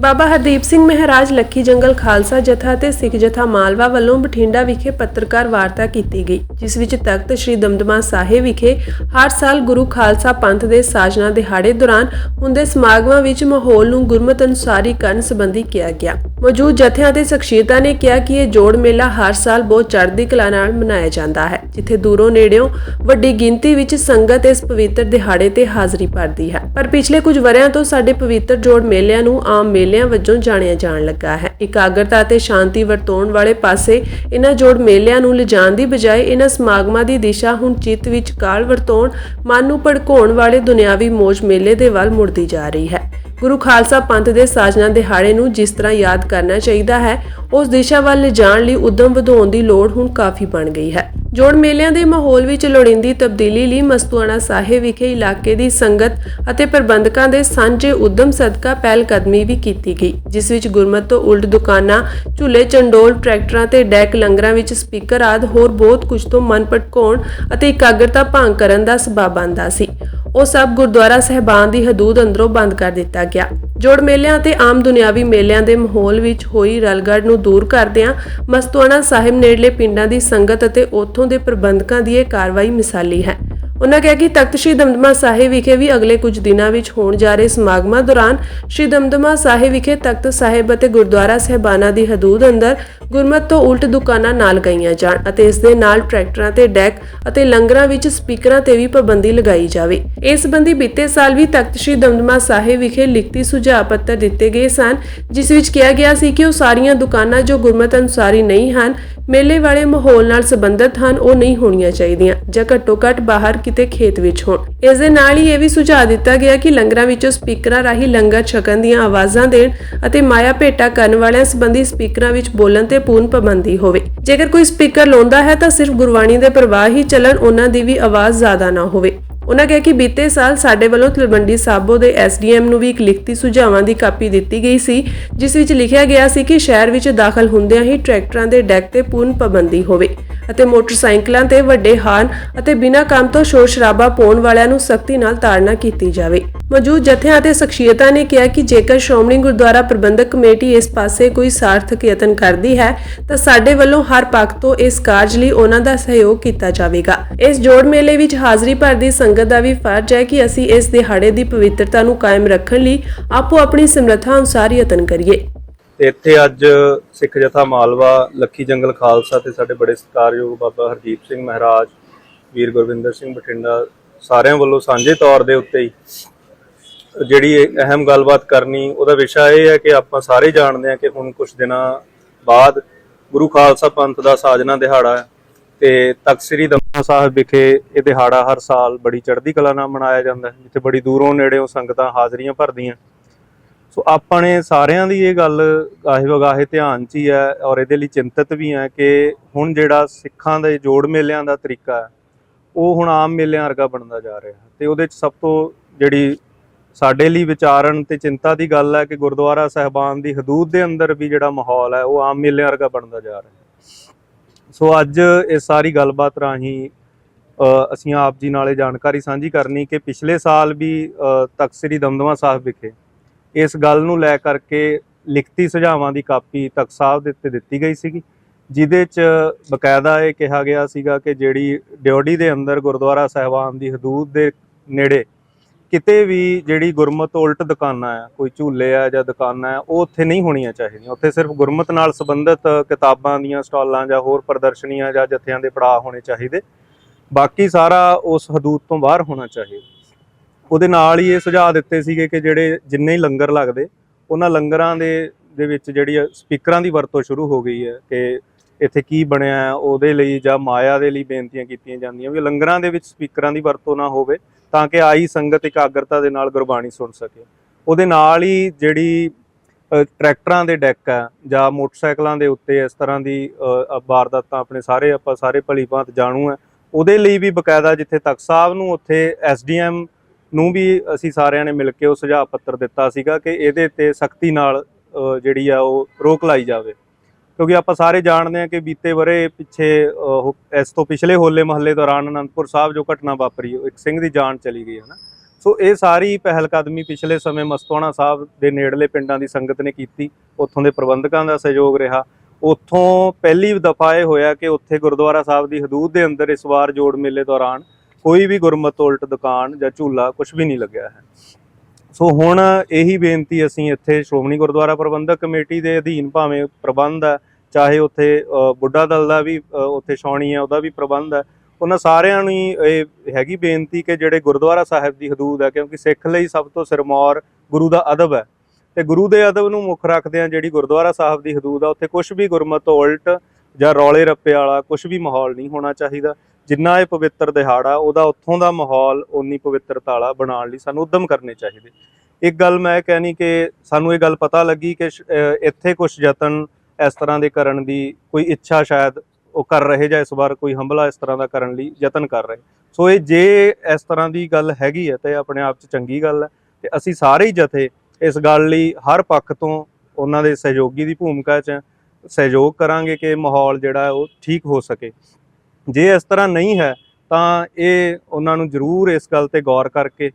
ਬਾਬਾ ਹਰਦੀਪ ਸਿੰਘ ਮਹਾਰਾਜ ਲੱਖੀ ਜੰਗਲ ਖਾਲਸਾ ਜਥਾ ਤੇ ਸਿੱਖ ਜਥਾ ਮਾਲਵਾ ਵੱਲੋਂ ਬਠਿੰਡਾ ਵਿਖੇ ਪੱਤਰਕਾਰ ਵਾਰਤਾ ਕੀਤੀ ਗਈ, ਜਿਸ ਵਿੱਚ ਤਖਤ ਸ੍ਰੀ ਦਮਦਮਾ ਸਾਹਿਬ ਵਿਖੇ ਹਰ ਸਾਲ ਗੁਰੂ ਖਾਲਸਾ ਪੰਥ ਦੇ ਸਾਜਨਾ ਦਿਹਾੜੇ ਦੌਰਾਨ ਹੁੰਦੇ ਸਮਾਗਮਾਂ ਵਿੱਚ ਮਾਹੌਲ ਨੂੰ ਗੁਰਮਤ ਅਨੁਸਾਰੀ ਕਰਨ ਸੰਬੰਧੀ ਕਿਹਾ ਗਿਆ। ਮੌਜੂਦ ਜਥਿਆਂ ਤੇ ਸ਼ਖਸੀਅਤਾਂ ਨੇ ਕਿਹਾ ਕਿ ਇਹ ਜੋੜ ਮੇਲਾ ਹਰ ਸਾਲ ਬਹੁਤ ਚੜ੍ਹਦੀ ਕਲਾ ਨਾਲ ਮਨਾਇਆ ਜਾਂਦਾ ਹੈ, ਜਿੱਥੇ ਦੂਰੋਂ ਨੇੜਿਓਂ ਵੱਡੀ ਗਿਣਤੀ ਵਿੱਚ ਸੰਗਤ ਇਸ ਪਵਿੱਤਰ ਦਿਹਾੜੇ ਤੇ ਹਾਜ਼ਰੀ ਭਰਦੀ ਹੈ। ਪਰ ਪਿਛਲੇ ਕੁਝ ਵਰ੍ਹਿਆਂ ਤੋਂ ਸਾਡੇ ਪਵਿੱਤਰ ਜੋੜ ਮੇਲਿਆਂ ਨੂੰ ਆਮ ਮੇਲੇ ਮੇਲਿਆਂ ਵਜੋਂ ਜਾਣਿਆ ਜਾਣ ਲੱਗਾ ਹੈ। ਇਕਾਗਰਤਾ ਤੇ ਸ਼ਾਂਤੀ ਵਰਤੋਣ ਵਾਲੇ ਪਾਸੇ ਇਹਨਾਂ ਜੋੜ ਮੇਲਿਆਂ ਨੂੰ ਲਿਜਾਣ ਦੀ ਬਜਾਏ ਇਹਨਾਂ ਸਮਾਗਮਾਂ ਦੀ ਦਿਸ਼ਾ ਹੁਣ ਚਿੱਤ ਵਿੱਚ ਕਾਲ ਵਰਤੋਣ ਮਨ ਨੂੰ ਭੜਕਾਉਣ ਵਾਲੇ ਦੁਨਿਆਵੀ ਮੋਜ ਮੇਲੇ ਦੇ ਵੱਲ ਮੁੜਦੀ ਜਾ ਰਹੀ ਹੈ। ਗੁਰੂ ਖਾਲਸਾ ਪੰਥ ਦੇ ਸਾਜਨਾ ਦਿਹਾੜੇ ਨੂੰ ਜਿਸ ਤਰ੍ਹਾਂ ਯਾਦ ਕਰਨਾ ਚਾਹੀਦਾ ਹੈ, ਉਸ ਦਿਸ਼ਾ ਵੱਲ ਲਿਜਾਣ ਲਈ ਉਦਮ ਵਧਾਉਣ ਦੀ ਲੋੜ ਹੁਣ ਕਾਫੀ ਬਣ ਗਈ ਹੈ। ਜੋੜ ਮੇਲਿਆਂ ਦੇ ਮਾਹੌਲ ਵਿੱਚ ਲੋੜੀਂਦੀ ਤਬਦੀਲੀ ਲਈ ਮਸਤੂਆਣਾ ਸਾਹਿਬ ਵਿਖੇ ਇਲਾਕੇ ਦੀ ਸੰਗਤ ਅਤੇ ਪ੍ਰਬੰਧਕਾਂ ਦੇ ਸਾਂਝੇ ਉਦਮ ਸਦਕਾ ਪਹਿਲ ਕਦਮੀ ਵੀ ਕੀਤੀ ਗਈ, ਜਿਸ ਵਿੱਚ ਗੁਰਮਤ ਤੋਂ ਉਲਟ ਦੁਕਾਨਾਂ, ਝੂਲੇ, ਚੰਡੋਲ, ਟਰੈਕਟਰਾਂ ਤੇ ਡੈਕ ਲੰਗਰਾਂ ਵਿੱਚ ਸਪੀਕਰ ਆਦ ਹੋਰ ਬਹੁਤ ਕੁਝ ਤੋਂ ਮਨ ਭਟਕਾਉਣ ਅਤੇ ਇਕਾਗਰਤਾ ਭੰਗ ਕਰਨ ਦਾ ਸਬਬ ਬਣਦਾ ਸੀ। ਉਹ ਸਭ ਗੁਰਦੁਆਰਾ ਸਹਿਬਾਨ ਦੀ ਹਦੂਦ ਅੰਦਰੋਂ ਬੰਦ ਕਰ ਦਿੱਤਾ ਗਿਆ। ਜੋੜ ਮੇਲਿਆਂ ਅਤੇ ਆਮ ਦੁਨਿਆਵੀ ਮੇਲਿਆਂ ਦੇ ਮਾਹੌਲ ਵਿੱਚ ਹੋਈ ਰਲਗੜ ਨੂੰ ਦੂਰ ਕਰਦਿਆਂ ਮਸਤੂਆਣਾ ਸਾਹਿਬ ਨੇੜਲੇ ਪਿੰਡਾਂ ਦੀ ਸੰਗਤ ਅਤੇ ਉੱਥੋਂ ਦੇ ਪ੍ਰਬੰਧਕਾਂ ਦੀ ਇਹ ਕਾਰਵਾਈ ਮਿਸਾਲੀ ਹੈ। ਉਨ੍ਹਾਂ ਕਿਹਾ ਕਿ ਤਖਤ ਸ੍ਰੀ ਦਮਦਮਾ ਸਾਹਿਬ ਵਿਖੇ ਵੀ ਅਗਲੇ ਕੁਝ ਦਿਨਾਂ ਵਿੱਚ ਹੋਣ ਜਾ ਰਹੇ ਸਮਾਗਮਾਂ ਦੌਰਾਨ ਸ੍ਰੀ ਦਮਦਮਾ ਸਾਹਿਬ ਵਿਖੇ ਤਖਤ ਸਾਹਿਬ ਅਤੇ ਗੁਰਦੁਆਰਾ ਸਹਿਬਾਨਾ ਦੀ ਹਦੂਦ ਅੰਦਰ ਗੁਰਮਤ ਤੋਂ ਉਲਟ ਦੁਕਾਨਾਂ ਨਾਲ ਗਈਆਂ ਜਾਣ ਅਤੇ ਇਸ ਦੇ ਨਾਲ ਟਰੈਕਟਰਾਂ ਤੇ ਡੈਕ ਅਤੇ ਲੰਗਰਾਂ ਵਿੱਚ ਸਪੀਕਰਾਂ ਤੇ ਵੀ ਪਾਬੰਦੀ ਲਗਾਈ ਜਾਵੇ। ਇਸ ਸੰਬੰਧੀ ਬੀਤੇ ਸਾਲ ਵੀ ਤਖਤ ਸ੍ਰੀ ਦਮਦਮਾ ਸਾਹਿਬ ਵਿਖੇ ਲਿਖਤੀ ਸੁਝਾਅ ਪੱਤਰ ਦਿੱਤੇ ਗਏ ਸਨ, ਜਿਸ ਵਿੱਚ ਕਿਹਾ ਗਿਆ ਸੀ ਕਿ ਉਹ ਸਾਰੀਆਂ ਦੁਕਾਨਾਂ ਜੋ ਗੁਰਮਤ ਅਨੁਸਾਰੀ ਨਹੀਂ ਹਨ ਮੇਲੇ ਵਾਲੇ ਮਾਹੌਲ ਨਾਲ ਸੰਬੰਧਿਤ ਹਨ, ਉਹ ਨਹੀਂ ਹੋਣੀਆਂ ਚਾਹੀਦੀਆਂ, ਜਾਂ ਘੱਟੋ ਘੱਟ ਬਾਹਰ ਕਿਤੇ ਖੇਤ ਵਿੱਚ ਹੋਣ। ਇਸ ਦੇ ਨਾਲ ਹੀ ਇਹ ਵੀ ਸੁਝਾਅ ਦਿੱਤਾ ਗਿਆ ਕਿ ਲੰਗਰਾਂ ਵਿੱਚੋਂ ਸਪੀਕਰਾਂ ਰਾਹੀਂ ਲੰਗਰ ਛਕਣ ਦੀਆਂ ਆਵਾਜ਼ਾਂ ਦੇਣ ਅਤੇ ਮਾਇਆ ਭੇਟਾ ਕਰਨ ਵਾਲਿਆਂ ਸੰਬੰਧੀ ਸਪੀਕਰਾਂ ਵਿੱਚ ਬੋਲਣ ਤੇ ਪੂਰਨ ਪਾਬੰਦੀ ਹੋਵੇ। ਜੇਕਰ ਕੋਈ ਸਪੀਕਰ ਲਾਉਂਦਾ ਹੈ ਤਾਂ ਸਿਰਫ ਗੁਰਬਾਣੀ ਦੇ ਪ੍ਰਵਾਹ ਹੀ ਚੱਲਣ, ਉਹਨਾਂ ਦੀ ਵੀ ਆਵਾਜ਼ ਜ਼ਿਆਦਾ ਨਾ ਹੋਵੇ। ਉਹਨਾਂ ਕਿਹਾ ਕਿ ਬੀਤੇ ਸਾਲ ਸਾਡੇ ਵੱਲੋਂ ਤਲਵੰਡੀ ਸਾਬੋ ਦੇ ਐਸਡੀਐਮ ਨੂੰ ਵੀ ਇੱਕ ਲਿਖਤੀ ਸੁਝਾਵਾਂ ਦੀ ਕਾਪੀ ਦਿੱਤੀ ਗਈ ਸੀ, ਜਿਸ ਵਿੱਚ ਲਿਖਿਆ ਗਿਆ ਸੀ ਕਿ ਸ਼ਹਿਰ ਵਿੱਚ ਦਾਖਲ ਹੁੰਦਿਆਂ ਹੀ ਟਰੈਕਟਰਾਂ ਦੇ ਡੈਕ ਤੇ ਪੂਰਨ ਪਾਬੰਦੀ ਹੋਵੇ। ਅਤੇ ਮੋਟਰਸਾਈਕਲਾਂ ਤੇ ਵੱਡੇ ਹਾਰਨ ਅਤੇ ਬਿਨਾਂ ਕੰਮ ਤੋਂ ਸ਼ੋਰ ਸ਼ਰਾਬਾ ਪਾਉਣ ਵਾਲਿਆਂ ਨੂੰ ਸਖਤੀ ਨਾਲ ਤਾੜਨਾ ਕੀਤੀ ਜਾਵੇ। ਮੌਜੂਦ ਜਥਿਆਂ ਅਤੇ ਸ਼ਖਸੀਅਤਾਂ ਨੇ ਕਿਹਾ ਕਿ ਜੇਕਰ ਸ਼੍ਰੋਮਣੀ ਗੁਰਦੁਆਰਾ ਪ੍ਰਬੰਧਕ ਕਮੇਟੀ ਇਸ ਪਾਸੇ ਕੋਈ ਸਾਰਥਕ ਯਤਨ ਕਰਦੀ ਹੈ, ਤਾਂ ਸਾਡੇ ਵੱਲੋਂ ਹਰ ਪੱਖ ਤੋਂ ਇਸ ਕਾਰਜ ਲਈ ਉਹਨਾਂ ਦਾ ਸਹਿਯੋਗ ਕੀਤਾ ਜਾਵੇਗਾ। ਇਸ ਜੋੜ ਮੇਲੇ ਵਿੱਚ ਹਾਜ਼ਰੀ ਭਰਦੀ ਸੰਗਤ ਦਾ ਵੀ ਫਰਜ਼ ਹੈ ਕਿ ਅਸੀਂ ਇਸ ਦਿਹਾੜੇ ਦੀ ਪਵਿੱਤਰਤਾ ਨੂੰ ਕਾਇਮ ਰੱਖਣ ਲਈ ਆਪੋ ਆਪਣੀ ਸਮਰੱਥਾ ਅਨੁਸਾਰ ਯਤਨ ਕਰੀਏ। ਤੇ ਇੱਥੇ ਅੱਜ ਸਿੱਖ ਜਥਾ ਮਾਲਵਾ, ਲੱਖੀ ਜੰਗਲ ਖਾਲਸਾ ਤੇ ਸਾਡੇ ਬੜੇ ਸਤਿਕਾਰਯੋਗ ਬਾਬਾ ਹਰਦੀਪ ਸਿੰਘ ਮਹਾਰਾਜ, ਵੀਰ ਗੁਰਵਿੰਦਰ ਸਿੰਘ ਬਠਿੰਡਾ ਸਾਰਿਆਂ ਵੱਲੋਂ ਸਾਂਝੇ ਤੌਰ ਦੇ ਉੱਤੇ ਹੀ ਜਿਹੜੀ ਅਹਿਮ ਗੱਲਬਾਤ ਕਰਨੀ, ਉਹਦਾ ਵਿਸ਼ਾ ਇਹ ਹੈ ਕਿ ਆਪਾਂ ਸਾਰੇ ਜਾਣਦੇ ਹਾਂ ਕਿ ਹੁਣ ਕੁਝ ਦਿਨਾਂ ਬਾਅਦ ਗੁਰੂ ਖਾਲਸਾ ਪੰਥ ਦਾ ਸਾਜਨਾ ਦਿਹਾੜਾ ਹੈ ਤੇ ਤਖਤ ਸ੍ਰੀ ਦਮਾ ਸਾਹਿਬ ਵਿਖੇ ਇਹ ਦਿਹਾੜਾ ਹਰ ਸਾਲ ਬੜੀ ਚੜ੍ਹਦੀ ਕਲਾ ਨਾਲ ਮਨਾਇਆ ਜਾਂਦਾ ਹੈ, ਜਿੱਥੇ ਬੜੀ ਦੂਰੋਂ ਨੇੜਿਓਂ ਸੰਗਤਾਂ ਹਾਜ਼ਰੀਆਂ ਭਰਦੀਆਂ। ਸੋ ਆਪਾਂ ਨੇ ਸਾਰਿਆਂ ਦੀ ਇਹ ਗੱਲ ਗਾਹੇ ਵਗਾਹੇ ਧਿਆਨ 'ਚ ਹੀ ਹੈ ਔਰ ਇਹਦੇ ਲਈ ਚਿੰਤਤ ਵੀ ਹੈ ਕਿ ਹੁਣ ਜਿਹੜਾ ਸਿੱਖਾਂ ਦੇ ਜੋੜ ਮੇਲਿਆਂ ਦਾ ਤਰੀਕਾ ਹੈ, ਉਹ ਹੁਣ ਆਮ ਮੇਲਿਆਂ ਵਰਗਾ ਬਣਦਾ ਜਾ ਰਿਹਾ ਤੇ ਉਹਦੇ 'ਚ ਸਭ ਤੋਂ ਜਿਹੜੀ ਸਾਡੇ ਲਈ ਵਿਚਾਰਨ ਤੇ ਚਿੰਤਾ ਦੀ ਗੱਲ ਹੈ ਕਿ ਗੁਰਦੁਆਰਾ ਸਾਹਿਬਾਨ ਦੀ ਹਦੂਦ ਦੇ ਅੰਦਰ ਵੀ ਜਿਹੜਾ ਮਾਹੌਲ ਹੈ, ਉਹ ਆਮ ਮੇਲਿਆਂ ਵਰਗਾ ਬਣਦਾ ਜਾ ਰਿਹਾ ਸੋ ਅੱਜ ਇਹ ਸਾਰੀ ਗੱਲਬਾਤ ਰਾਹੀਂ ਅਸੀਂ ਆਪ ਜੀ ਨਾਲੇ ਜਾਣਕਾਰੀ ਸਾਂਝੀ ਕਰਨੀ ਕਿ ਪਿਛਲੇ ਸਾਲ ਵੀ ਤਖ਼ਤ ਸ੍ਰੀ ਦਮਦਮਾ ਸਾਹਿਬ ਵਿਖੇ ਇਸ ਗੱਲ ਨੂੰ ਲੈ ਕਰਕੇ ਲਿਖਤੀ ਸੁਝਾਵਾਂ ਦੀ ਕਾਪੀ ਤਖਤ ਸਾਹਿਬ ਦੇ ਉੱਤੇ ਦਿੱਤੀ ਗਈ ਸੀਗੀ, ਜਿਹਦੇ 'ਚ ਬਕਾਇਦਾ ਇਹ ਕਿਹਾ ਗਿਆ ਸੀਗਾ ਕਿ ਜਿਹੜੀ ਡਿਓਡੀ ਦੇ ਅੰਦਰ ਗੁਰਦੁਆਰਾ ਸਾਹਿਬਾਨ ਦੀ ਹਦੂਦ ਦੇ ਨੇੜੇ ਕਿਤੇ ਵੀ ਜਿਹੜੀ ਗੁਰਮਤ ਉਲਟ ਦੁਕਾਨਾਂ ਆ, ਕੋਈ ਝੂਲੇ ਆ ਜਾਂ ਦੁਕਾਨਾਂ ਆ, ਉਹ ਉੱਥੇ ਨਹੀਂ ਹੋਣੀਆਂ ਚਾਹੀਦੀਆਂ। ਉੱਥੇ ਸਿਰਫ ਗੁਰਮਤ ਨਾਲ ਸੰਬੰਧਿਤ ਕਿਤਾਬਾਂ ਦੀਆਂ ਸਟਾਲਾਂ ਜਾਂ ਹੋਰ ਪ੍ਰਦਰਸ਼ਨੀਆਂ ਜਾਂ ਜਥਿਆਂ ਦੇ ਪੜਾਅ ਹੋਣੇ ਚਾਹੀਦੇ। ਬਾਕੀ ਸਾਰਾ ਉਸ ਹਦੂਦ ਤੋਂ ਬਾਹਰ ਹੋਣਾ ਚਾਹੀਦਾ। ਉਹਦੇ ਨਾਲ ਹੀ ਇਹ ਸੁਝਾਅ ਦਿੱਤੇ ਸੀਗੇ ਕਿ ਜਿਹੜੇ ਜਿੰਨੇ ਹੀ ਲੰਗਰ ਲੱਗਦੇ, ਉਹਨਾਂ ਲੰਗਰਾਂ ਦੇ ਦੇ ਵਿੱਚ ਜਿਹੜੀ ਸਪੀਕਰਾਂ ਦੀ ਵਰਤੋਂ ਸ਼ੁਰੂ ਹੋ ਗਈ ਹੈ ਕਿ ਇੱਥੇ ਕੀ ਬਣਿਆ ਉਹਦੇ ਲਈ ਜਾਂ ਮਾਇਆ ਦੇ ਲਈ ਬੇਨਤੀਆਂ ਕੀਤੀਆਂ ਜਾਂਦੀਆਂ ਵੀ ਲੰਗਰਾਂ ਦੇ ਵਿੱਚ ਸਪੀਕਰਾਂ ਦੀ ਵਰਤੋਂ ਨਾ ਹੋਵੇ ਤਾਂ ਕਿ ਆਈ ਸੰਗਤ ਇਕਾਗਰਤਾ ਦੇ ਨਾਲ ਗੁਰਬਾਣੀ ਸੁਣ ਸਕੇ। ਉਹਦੇ ਨਾਲ ਹੀ ਜਿਹੜੀ ਟਰੈਕਟਰਾਂ ਦੇ ਡੈਕ ਆ ਜਾਂ ਮੋਟਰਸਾਈਕਲਾਂ ਦੇ ਉੱਤੇ ਇਸ ਤਰ੍ਹਾਂ ਦੀ ਵਾਰਦਾਤਾਂ ਆਪਣੇ ਸਾਰੇ, ਆਪਾਂ ਸਾਰੇ ਭਲੀ ਭਾਂਤ ਜਾਣੂ ਆ ਉਹਦੇ ਲਈ ਵੀ ਬਕਾਇਦਾ ਜਿੱਥੇ ਤਖਤ ਸਾਹਿਬ ਨੂੰ ਉੱਥੇ ਐਸਡੀਐਮ ਨੂੰ ਵੀ ਅਸੀਂ ਸਾਰਿਆਂ ਨੇ ਮਿਲ ਕੇ ਉਹ ਸੁਝਾਅ ਪੱਤਰ ਦਿੱਤਾ ਸੀਗਾ ਕਿ ਇਹਦੇ ਤੇ ਸਖਤੀ ਨਾਲ ਜਿਹੜੀ ਆ ਉਹ ਰੋਕ ਲਾਈ ਜਾਵੇ। ਕਿਉਂਕਿ ਆਪਾਂ ਸਾਰੇ ਜਾਣਦੇ ਹਾਂ ਕਿ ਬੀਤੇ ਬਰੇ ਪਿੱਛੇ ਇਸ ਤੋਂ ਪਿਛਲੇ ਹੋਲੇ ਮਹੱਲੇ ਦੌਰਾਨ ਅਨੰਦਪੁਰ ਸਾਹਿਬ ਜੋ ਘਟਨਾ ਵਾਪਰੀ, ਉਹ ਇੱਕ ਸਿੰਘ ਦੀ ਜਾਨ ਚਲੀ ਗਈ ਹੈ ਨਾ ਸੋ ਇਹ ਸਾਰੀ ਪਹਿਲ ਕਦਮੀ ਪਿਛਲੇ ਸਮੇਂ ਮਸਤੋਣਾ ਸਾਹਿਬ ਦੇ ਨੇੜਲੇ ਪਿੰਡਾਂ ਦੀ ਸੰਗਤ ਨੇ ਕੀਤੀ, ਉੱਥੋਂ ਦੇ ਪ੍ਰਬੰਧਕਾਂ ਦਾ ਸਹਿਯੋਗ ਰਿਹਾ। ਉੱਥੋਂ ਪਹਿਲੀ ਦਫਾ ਇਹ ਹੋਇਆ ਕਿ ਉੱਥੇ ਗੁਰਦੁਆਰਾ ਸਾਹਿਬ ਦੀ ਹਦੂਦ ਦੇ ਅੰਦਰ ਇਸ ਵਾਰ ਜੋੜ ਮੇਲੇ ਦੌਰਾਨ ਕੋਈ ਵੀ ਗੁਰਮਤਿ ਉਲਟ ਦੁਕਾਨ ਜਾਂ ਝੂਲਾ ਕੁਝ ਵੀ ਨਹੀਂ ਲੱਗਿਆ ਹੈ। ਸੋ ਹੁਣ ਇਹੀ ਬੇਨਤੀ ਅਸੀਂ ਇੱਥੇ ਸ਼੍ਰੋਮਣੀ ਗੁਰਦੁਆਰਾ ਪ੍ਰਬੰਧਕ ਕਮੇਟੀ ਦੇ ਅਧੀਨ ਭਾਵੇਂ ਪ੍ਰਬੰਧ ਹੈ, ਚਾਹੇ ਉੱਥੇ ਬੁੱਢਾ ਦਲ ਦਾ ਵੀ ਉੱਥੇ ਛਾਉਣੀ ਹੈ, ਉਹਦਾ ਵੀ ਪ੍ਰਬੰਧ ਹੈ। ਉਹਨਾਂ ਸਾਰਿਆਂ ਨੂੰ ਹੀ ਇਹ ਹੈਗੀ ਬੇਨਤੀ ਕਿ ਜਿਹੜੇ ਗੁਰਦੁਆਰਾ ਸਾਹਿਬ ਦੀ ਹਦੂਦ ਹੈ, ਕਿਉਂਕਿ ਸਿੱਖ ਲਈ ਸਭ ਤੋਂ ਸਿਰਮੌਰ ਗੁਰੂ ਦਾ ਅਦਬ ਹੈ। ਤੇ ਗੁਰੂ ਦੇ ਅਦਬ ਨੂੰ ਮੁੱਖ ਰੱਖਦੇ ਆ ਜਿਹੜੀ ਗੁਰਦੁਆਰਾ ਸਾਹਿਬ ਦੀ ਹਦੂਦ ਆ ਉੱਥੇ ਕੁਝ ਵੀ ਗੁਰਮਤ ਉਲਟ ਜਾਂ ਰੌਲੇ ਰੱਪੇ ਵਾਲਾ ਕੁਝ ਵੀ ਮਾਹੌਲ ਨਹੀਂ ਹੋਣਾ ਚਾਹੀਦਾ। ਜਿੰਨਾ ਇਹ ਪਵਿੱਤਰ ਦਿਹਾੜਾ ਉਹਦਾ ਉੱਥੋਂ ਦਾ ਮਾਹੌਲ ਉਨੀ ਪਵਿੱਤਰਤਾ ਵਾਲਾ ਬਣਾਉਣ ਲਈ ਸਾਨੂੰ ਉਦਮ ਕਰਨੇ ਚਾਹੀਦੇ। ਇੱਕ ਗੱਲ ਮੈਂ ਕਹਿਣੀ ਕਿ ਸਾਨੂੰ ਇਹ ਗੱਲ ਪਤਾ ਲੱਗੀ ਕਿ ਇੱਥੇ ਕੁਝ ਯਤਨ ਇਸ ਤਰ੍ਹਾਂ ਦੇ ਕਰਨ ਦੀ ਕੋਈ ਇੱਛਾ ਸ਼ਾਇਦ ਉਹ ਕਰ ਰਹੇ ਜਾਂ ਇਸ ਵਾਰ ਕੋਈ ਹਮਲਾ ਇਸ ਤਰ੍ਹਾਂ ਦਾ ਕਰਨ ਲਈ ਯਤਨ ਕਰ ਰਹੇ। ਸੋ ਇਹ ਜੇ ਇਸ ਤਰ੍ਹਾਂ ਦੀ ਗੱਲ ਹੈਗੀ ਹੈ ਤੇ ਆਪਣੇ ਆਪ 'ਚ ਚੰਗੀ ਗੱਲ ਹੈ ਤੇ ਅਸੀਂ ਸਾਰੇ ਹੀ ਜਥੇ ਇਸ ਗੱਲ ਲਈ ਹਰ ਪੱਖ ਤੋਂ ਉਹਨਾਂ ਦੇ ਸਹਿਯੋਗੀ ਦੀ ਭੂਮਿਕਾ 'ਚ ਸਹਿਯੋਗ ਕਰਾਂਗੇ ਕਿ ਮਾਹੌਲ ਜਿਹੜਾ ਉਹ ਠੀਕ ਹੋ ਸਕੇ। ਜੇ ਇਸ ਤਰ੍ਹਾਂ ਨਹੀਂ ਹੈ, ਤਾਂ ਇਹ ਉਹਨਾਂ ਨੂੰ ਜ਼ਰੂਰ ਇਸ ਗੱਲ ਤੇ ਗੌਰ ਕਰਕੇ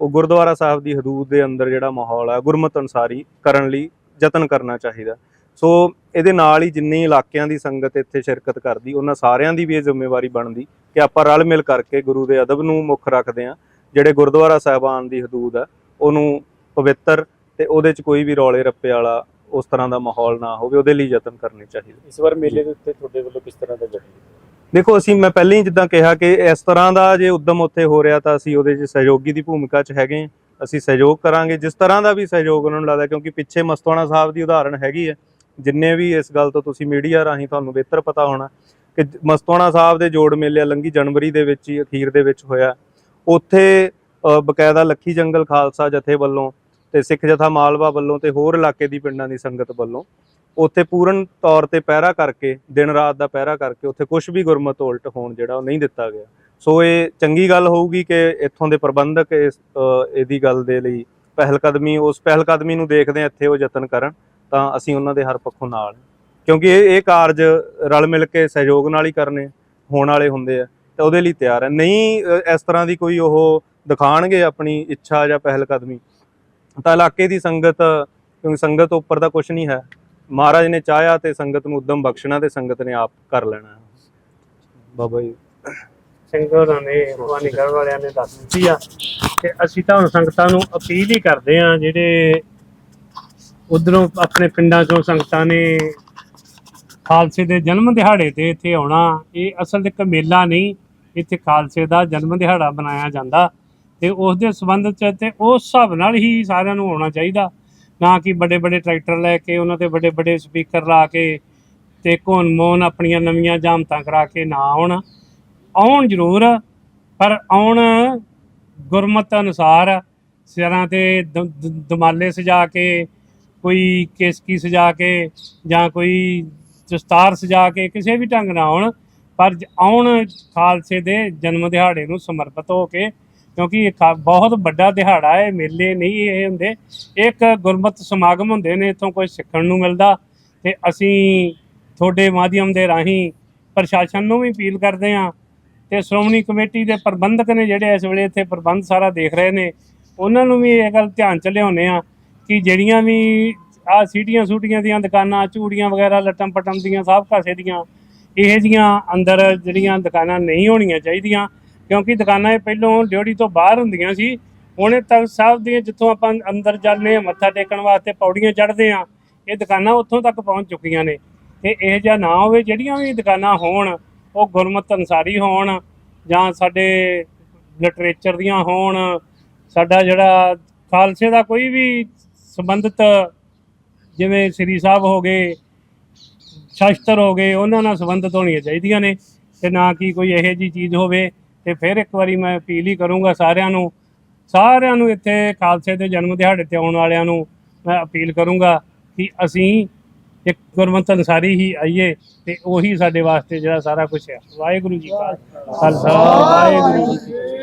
ਉਹ ਗੁਰਦੁਆਰਾ ਸਾਹਿਬ ਦੀ ਹਦੂਦ ਦੇ ਅੰਦਰ ਜਿਹੜਾ ਮਾਹੌਲ ਹੈ ਗੁਰਮਤ ਅਨਸਾਰੀ ਕਰਨ ਲਈ ਯਤਨ ਕਰਨਾ ਚਾਹੀਦਾ। ਸੋ ਇਹਦੇ ਨਾਲ ਹੀ ਜਿੰਨੀ ਇਲਾਕਿਆਂ ਦੀ ਸੰਗਤ ਇੱਥੇ ਸ਼ਿਰਕਤ ਕਰਦੀ, ਉਹਨਾਂ ਸਾਰਿਆਂ ਦੀ ਵੀ ਇਹ ਜ਼ਿੰਮੇਵਾਰੀ ਬਣਦੀ ਕਿ ਆਪਾਂ ਰਲ ਮਿਲ ਕਰਕੇ ਗੁਰੂ ਦੇ ਅਦਬ ਨੂੰ ਮੁੱਖ ਰੱਖਦੇ ਹਾਂ। ਜਿਹੜੇ ਗੁਰਦੁਆਰਾ ਸਾਹਿਬਾਨ ਦੀ ਹਦੂਦ ਹੈ ਉਹਨੂੰ ਪਵਿੱਤਰ ਤੇ ਉਹਦੇ 'ਚ ਕੋਈ ਵੀ ਰੌਲੇ ਰੱਪੇ ਵਾਲਾ ਉਸ ਤਰ੍ਹਾਂ ਦਾ ਮਾਹੌਲ ਨਾ ਹੋਵੇ, ਉਹਦੇ ਲਈ ਯਤਨ ਕਰਨੇ ਚਾਹੀਦੇ। ਇਸ ਵਾਰ ਮੇਲੇ ਦੇ ਉੱਤੇ ਤੁਹਾਡੇ ਵੱਲੋਂ ਕਿਸ ਤਰ੍ਹਾਂ ਦਾ ਜਸ਼ਨ ਦੇਖੋ, ਅਸੀਂ ਮੈਂ ਪਹਿਲਾਂ ਹੀ ਜਿੱਦਾਂ ਕਿਹਾ ਕਿ ਇਸ ਤਰ੍ਹਾਂ ਦਾ ਜੇ ਉਦਮ ਉੱਥੇ ਹੋ ਰਿਹਾ ਤਾਂ ਅਸੀਂ ਉਹਦੇ 'ਚ ਸਹਿਯੋਗੀ ਦੀ ਭੂਮਿਕਾ 'ਚ ਹੈਗੇ ਅਸੀਂ ਸਹਿਯੋਗ ਕਰਾਂਗੇ, ਜਿਸ ਤਰ੍ਹਾਂ ਦਾ ਵੀ ਸਹਿਯੋਗ ਉਹਨਾਂ ਨੂੰ ਲੱਗਦਾ, ਕਿਉਂਕਿ ਪਿੱਛੇ ਮਸਤਵਾਣਾ ਸਾਹਿਬ ਦੀ ਉਦਾਹਰਣ ਹੈਗੀ ਹੈ। ਜਿੰਨੇ ਵੀ ਇਸ ਗੱਲ ਤੋਂ ਤੁਸੀਂ ਮੀਡੀਆ ਰਾਹੀਂ ਤੁਹਾਨੂੰ ਬਿਹਤਰ ਪਤਾ ਹੋਣਾ ਕਿ ਜ- ਮਸਤਵਾਣਾ ਸਾਹਿਬ ਦੇ ਜੋੜ ਮੇਲੇ ਲੰਗੀ ਜਨਵਰੀ ਦੇ ਵਿੱਚ ਹੀ, ਅਖੀਰ ਦੇ ਵਿੱਚ ਹੋਇਆ। ਉੱਥੇ ਬਕਾਇਦਾ ਲੱਖੀ ਜੰਗਲ ਖਾਲਸਾ ਜਥੇ ਵੱਲੋਂ ਤੇ ਸਿੱਖ ਜਥਾ ਮਾਲਵਾ ਵੱਲੋਂ ਤੇ ਹੋਰ ਇਲਾਕੇ ਦੀ ਪਿੰਡਾਂ ਦੀ ਸੰਗਤ ਵੱਲੋਂ ਉੱਥੇ ਪੂਰਨ ਤੌਰ ਤੇ ਪਹਿਰਾ ਕਰਕੇ, ਦਿਨ ਰਾਤ ਦਾ ਪਹਿਰਾ ਕਰਕੇ ਉੱਥੇ ਕੁਝ ਵੀ ਗੁਰਮਤ ਉਲਟ ਹੋਣ ਜਿਹੜਾ ਉਹ ਨਹੀਂ ਦਿੱਤਾ ਗਿਆ। ਸੋ ਇਹ ਚੰਗੀ ਗੱਲ ਹੋਊਗੀ ਕਿ ਇੱਥੋਂ ਦੇ ਪ੍ਰਬੰਧਕ ਇਸ ਇਹਦੀ ਗੱਲ ਦੇ ਲਈ ਪਹਿਲ ਕਦਮੀ ਉਸ ਪਹਿਲ ਕਦਮੀ ਨੂੰ ਦੇਖਦੇ ਇੱਥੇ ਉਹ ਯਤਨ ਕਰਨ, ਤਾਂ ਅਸੀਂ ਉਹਨਾਂ ਦੇ ਹਰ ਪੱਖੋਂ ਨਾਲ ਕਿਉਂਕਿ ਇਹ ਇਹ ਕਾਰਜ ਰਲ ਮਿਲ ਕੇ ਸਹਿਯੋਗ ਨਾਲ ਹੀ ਕਰਨੇ, ਹੋਣ ਵਾਲੇ ਹੁੰਦੇ ਆ, ਤਾਂ ਉਹਦੇ ਲਈ ਤਿਆਰ ਹੈ ਨਹੀਂ ਇਸ ਤਰ੍ਹਾਂ ਦੀ ਕੋਈ ਉਹ ਦਿਖਾਣਗੇ ਆਪਣੀ ਇੱਛਾ ਜਾਂ ਪਹਿਲ ਕਦਮੀ ਤਾਂ ਇਲਾਕੇ ਦੀ ਸੰਗਤ, ਕਿਉਂਕਿ ਸੰਗਤ ਉੱਪਰ ਤਾਂ ਕੁਝ ਨਹੀਂ ਹੈ ਮਹਾਰਾਜ ਨੇ ਚਾਹਿਆ ਤੇ ਸੰਗਤ ਨੂੰ ਉਦਮ ਬਖਸ਼ਣਾ ਤੇ ਸੰਗਤ ਨੇ ਆਪ ਕਰ ਲੈਣਾ। ਬਾਬਾ ਜੀ ਸਿੰਘਾਂ ਨੇ ਭਵਾਨੀਗੜ੍ਹ ਵਾਲਿਆਂ ਨੇ ਦੱਸ ਦਿੱਤੀ ਆ ਤੇ ਅਸੀਂ ਤਾਂ ਹੁਣ ਸੰਗਤਾਂ ਨੂੰ ਅਪੀਲ ਹੀ ਕਰਦੇ ਆ ਜਿਹੜੇ ਉਧਰੋਂ ਆਪਣੇ ਪਿੰਡਾਂ ਚੋਂ ਸੰਗਤਾਂ ਨੇ ਖਾਲਸੇ ਦੇ ਜਨਮ ਦਿਹਾੜੇ ਤੇ ਇੱਥੇ ਆਉਣਾ ਇਹ ਅਸਲ ਇੱਕ ਮੇਲਾ ਨਹੀਂ ਇੱਥੇ ਖਾਲਸੇ ਦਾ ਜਨਮ ਦਿਹਾੜਾ ਮਨਾਇਆ ਜਾਂਦਾ ਤੇ ਉਸ ਦੇ ਸੰਬੰਧ ਚ ਤੇ ਉਸ ਹਿਸਾਬ ਨਾਲ ਹੀ ਸਾਰਿਆਂ ਨੂੰ ਆਉਣਾ ਚਾਹੀਦਾ ਨਾ ਕਿ ਵੱਡੇ ਵੱਡੇ ਟਰੈਕਟਰ ਲੈ ਕੇ, ਉਹਨਾਂ ਤੇ ਵੱਡੇ ਵੱਡੇ ਸਪੀਕਰ ਲਾ ਕੇ ਤੇ ਘੁੰਨ ਮੋਨ ਆਪਣੀਆਂ ਨਵੀਆਂ ਜਾਮਤਾਂ ਕਰਾ ਕੇ ਨਾ ਆਉਣ। ਆਉਣ ਜ਼ਰੂਰ, ਪਰ ਆਉਣ ਗੁਰਮਤ ਅਨੁਸਾਰ ਸਿਰਾਂ ਤੇ ਦ- ਦਮਾਲੇ ਸਜਾ ਕੇ, ਕੋਈ ਕੇਸਕੀ ਸਜਾ ਕੇ ਜਾਂ ਕੋਈ ਦਸਤਾਰ ਸਜਾ ਕੇ ਕਿਸੇ ਵੀ ਢੰਗ ਨਾਲ ਆਉਣ। ਪਰ ਆਉਣ ਖਾਲਸੇ ਦੇ ਜਨਮ ਦਿਹਾੜੇ ਨੂੰ ਸਮਰਪਿਤ ਹੋ ਕੇ ਕਿਉਂਕਿ ਇਹ ਖਾ- ਬਹੁਤ ਵੱਡਾ ਦਿਹਾੜਾ ਹੈ, ਮੇਲੇ ਨਹੀਂ ਇਹ ਹੁੰਦੇ। ਇੱਕ ਗੁਰਮਤ ਸਮਾਗਮ ਹੁੰਦੇ ਨੇ, ਇੱਥੋਂ ਕੁਝ ਸਿੱਖਣ ਨੂੰ ਮਿਲਦਾ ਤੇ ਅਸੀਂ ਤੁਹਾਡੇ ਮਾਧਿਅਮ ਦੇ ਰਾਹੀਂ ਪ੍ਰਸ਼ਾਸਨ ਨੂੰ ਵੀ ਅਪੀਲ ਕਰਦੇ ਹਾਂ ਤੇ ਸ਼੍ਰੋਮਣੀ ਕਮੇਟੀ ਦੇ ਪ੍ਰਬੰਧਕ ਨੇ ਜਿਹੜੇ ਇਸ ਵੇਲੇ ਇੱਥੇ ਪ੍ਰਬੰਧ ਸਾਰਾ ਦੇਖ ਰਹੇ ਨੇ, ਉਹਨਾਂ ਨੂੰ ਵੀ ਇਹ ਗੱਲ ਧਿਆਨ ਚ ਲਿਆਉਂਦੇ ਆ ਕਿ ਜਿਹੜੀਆਂ ਵੀ ਆ ਸੀਟੀਆਂ ਸੂਟੀਆਂ ਦੀਆਂ ਦੁਕਾਨਾਂ ਚੂੜੀਆਂ ਵਗੈਰਾ ਲੱਟਮ ਪਟਮ ਦੀਆਂ ਸਭ ਕਾਸੇ ਦੀਆਂ, ਇਹ ਜੀਆਂ ਅੰਦਰ ਜਿਹੜੀਆਂ ਦੁਕਾਨਾਂ ਨਹੀਂ ਹੋਣੀਆਂ ਚਾਹੀਦੀਆਂ। ਕਿਉਂਕਿ ਦੁਕਾਨਾਂ ਇਹ ਪਹਿਲੋਂ ਡਿਊਟੀ ਤੋਂ ਬਾਹਰ ਹੁੰਦੀਆਂ ਸੀ। ਹੁਣ ਇਹ ਤਖਤ ਸਾਹਿਬ ਦੀਆਂ ਜਿੱਥੋਂ ਆਪਾਂ ਅੰਦਰ ਜਾਂਦੇ ਹਾਂ, ਮੱਥਾ ਟੇਕਣ ਵਾਸਤੇ ਪੌੜੀਆਂ ਚੜ੍ਹਦੇ ਆ ਇਹ ਦੁਕਾਨਾਂ ਉੱਥੋਂ ਤੱਕ ਪਹੁੰਚ ਚੁੱਕੀਆਂ ਨੇ। ਤੇ ਇਹ ਜਿਹਾ ਨਾ ਹੋਵੇ, ਜਿਹੜੀਆਂ ਵੀ ਦੁਕਾਨਾਂ ਹੋਣ, ਉਹ ਗੁਰਮਤ ਅਨਸਾਰੀ ਹੋਣ ਜਾਂ ਸਾਡੇ ਲਿਟਰੇਚਰ ਦੀਆਂ ਹੋਣ, ਸਾਡਾ ਜਿਹੜਾ ਖਾਲਸੇ ਦਾ ਕੋਈ ਵੀ ਸੰਬੰਧਿਤ ਜਿਵੇਂ ਸ੍ਰੀ ਸਾਹਿਬ ਹੋ ਗਏ, ਸ਼ਾਸਤਰ ਹੋ ਗਏ, ਉਹਨਾਂ ਨਾਲ ਸੰਬੰਧਿਤ ਹੋਣੀਆਂ ਚਾਹੀਦੀਆਂ ਨੇ। ਤੇ ਨਾ ਕਿ ਕੋਈ ਇਹੋ ਜੀ ਚੀਜ਼ ਹੋਵੇ ਤੇ ਫਿਰ ਇੱਕ ਵਾਰੀ ਮੈਂ ਅਪੀਲ ਹੀ ਕਰੂੰਗਾ ਸਾਰਿਆਂ ਨੂੰ ਸਾਰਿਆਂ ਨੂੰ ਇੱਥੇ ਖਾਲਸੇ ਦੇ ਜਨਮ ਦਿਹਾੜੇ ਤੇ ਆਉਣ ਵਾਲਿਆਂ ਨੂੰ ਮੈਂ ਅਪੀਲ ਕਰੂੰਗਾ ਕਿ ਅਸੀਂ ਇੱਕ ਗੁਰਮਤਿ ਅਨਸਾਰੀ ਹੀ ਆਈਏ ਤੇ ਉਹੀ ਸਾਡੇ ਵਾਸਤੇ ਜਿਹੜਾ ਸਾਰਾ ਕੁਝ ਹੈ। ਵਾਹਿਗੁਰੂ ਜੀ ਕਾ ਖਾਲਸਾ। ਵਾਹਿਗੁਰੂ ਜੀ ਕੀ